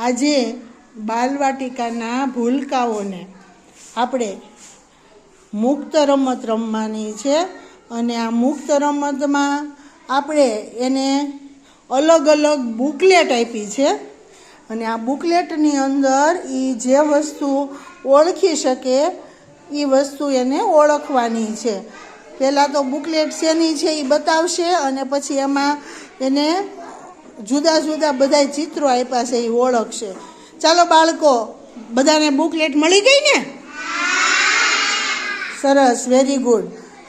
આજે બાલવાટિકાના ભૂલકાઓને આપણે મુક્ત રમત રમવાની છે અને આ મુક્ત રમતમાં આપણે એને અલગ અલગ બુકલેટ આપી છે અને આ બુકલેટની અંદર એ જે વસ્તુ ઓળખી શકે એ વસ્તુ એને ઓળખવાની છે. પહેલાં તો બુકલેટ શેની છે એ બતાવશે અને પછી એમાં એને જુદા જુદા બધા ચિત્રો આપ્યા છે, એ ઓળખશે ચાલો બાળકો, બધાને બુકલેટ મળી ગઈ ને? સરસ વેરી ગુડ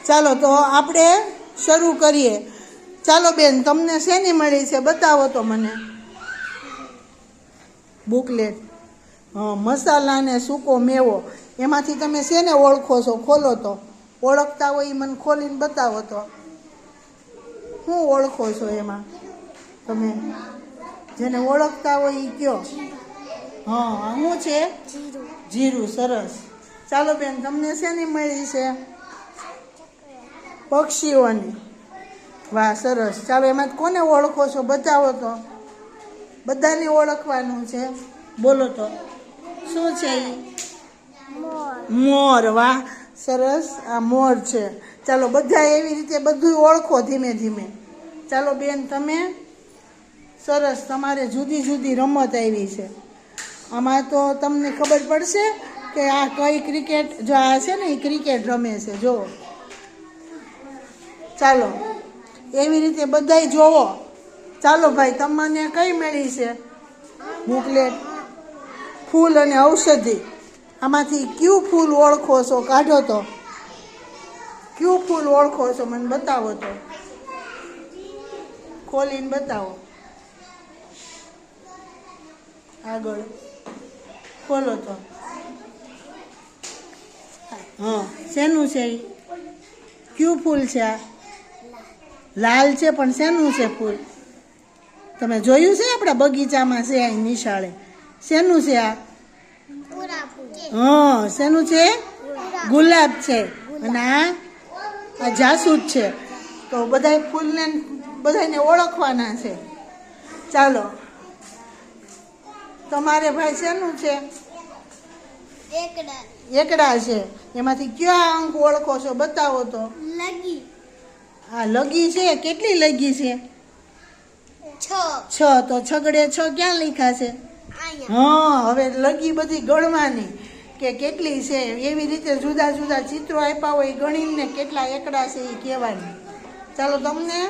ચાલો, તો આપણે શરૂ કરીએ. ચાલો બેન, તમને શેની મળી છે, બતાવો તો મને. બુકલેટ મસાલા ને સૂકો મેવો. એમાંથી તમે શેને ઓળખો છો, ખોલો તો. ઓળખતા હોય એ મને ખોલીને બતાવો તો. હું ઓળખો છો એમાં? તમે જેને ઓળખતા હોય એ કયો? હા શું છે? જીરું, સરસ. ચાલો બેન, તમને શેની મળી છે? પક્ષીઓની. વાહ, સરસ. ચાલો, એમાં કોને ઓળખો છો? બતાવો તો. બધાને ઓળખવાનું છે. બોલો તો. શું છે એ મોર. વાહ, સરસ. આ મોર છે. ચાલો, બધા એવી રીતે બધું ઓળખો ધીમે ધીમે. ચાલો બેન, તમે? સરસ, તમારે જુદી જુદી રમત આવી છે. આમાં તો તમને ખબર પડશે કે આ કઈ ક્રિકેટ, જો આ છે ને, એ ક્રિકેટ રમે છે, જુઓ. ચાલો, એવી રીતે બધાય જોવો. ચાલો ભાઈ, તમને કઈ મળી છે? બુકલેટ, ફૂલ અને ઔષધિ. આમાંથી કયું ફૂલ ઓળખો છો? કાઢો તો. કયું ફૂલ ઓળખો છો? મને બતાવો તો. ખોલીને બતાવો. આગળ. ખોલો તો. હા, શેનું છે? કયું ફૂલ છે આ? લાલ છે, પણ શેનું છે ફૂલ? તમે જોયું છે આપણા બગીચામાં છે અહીં નિશાળે? શેનું છે આ? હા, શેનું છે? ગુલાબ છે. અને આ? આ જાસૂદ છે. તો બધા ફૂલને બધાને ઓળખવાના છે. ચાલો. તમારે ભાઈ શેનું છે? એકડા છે. એમાંથી કયા અંક ઓળખો છો બતાવો તો. લગી. હા લગી છે? કેટલી લગી છે? છ. તો છગડે છ ક્યાં લખ્યા છે? હા હવે લગી બધી ગણવાની કે કેટલી છે? એવી રીતે જુદા જુદા ચિત્રો આપ્યા હોય ગણીને કેટલા એકડા છે એ કહેવાની. ચાલો તમને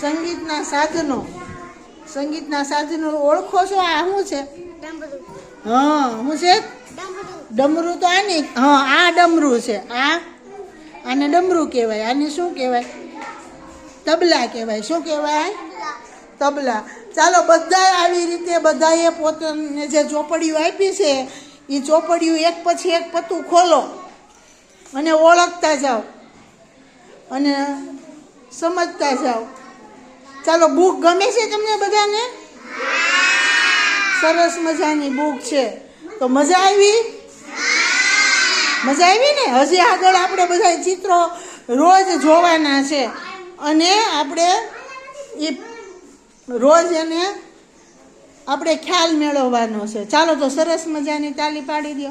સંગીતના સાધનો સંગીતના સાધનો ઓળખો છો? આ શું છે? હા શું છે? ડમરું. તો આની હા આ ડમરું છે. આ આને ડમરું કહેવાય. આને શું કહેવાય? તબલા કહેવાય. શું કહેવાય? તબલા. ચાલો બધા આવી રીતે બધાએ પોતાને જે ચોપડીઓ આપી છે એ ચોપડીઓ એક પછી એક પતું ખોલો અને ઓળખતા જાઓ અને સમજતા જાઓ. ચાલો બુક ગમે છે તમને બધાને? સરસ મજાની બુક છે. તો મજા આવી? મજા આવી ને? હજી આગળ આપણે બધા ચિત્રો રોજ જોવાના છે. અને આપણે એ રોજ એને આપણે ખ્યાલ મેળવવાનો છે. ચાલો, તો સરસ મજાની તાલી પાડી દો.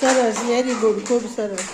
સરસ વેરી ગુડ ખૂબ સરસ.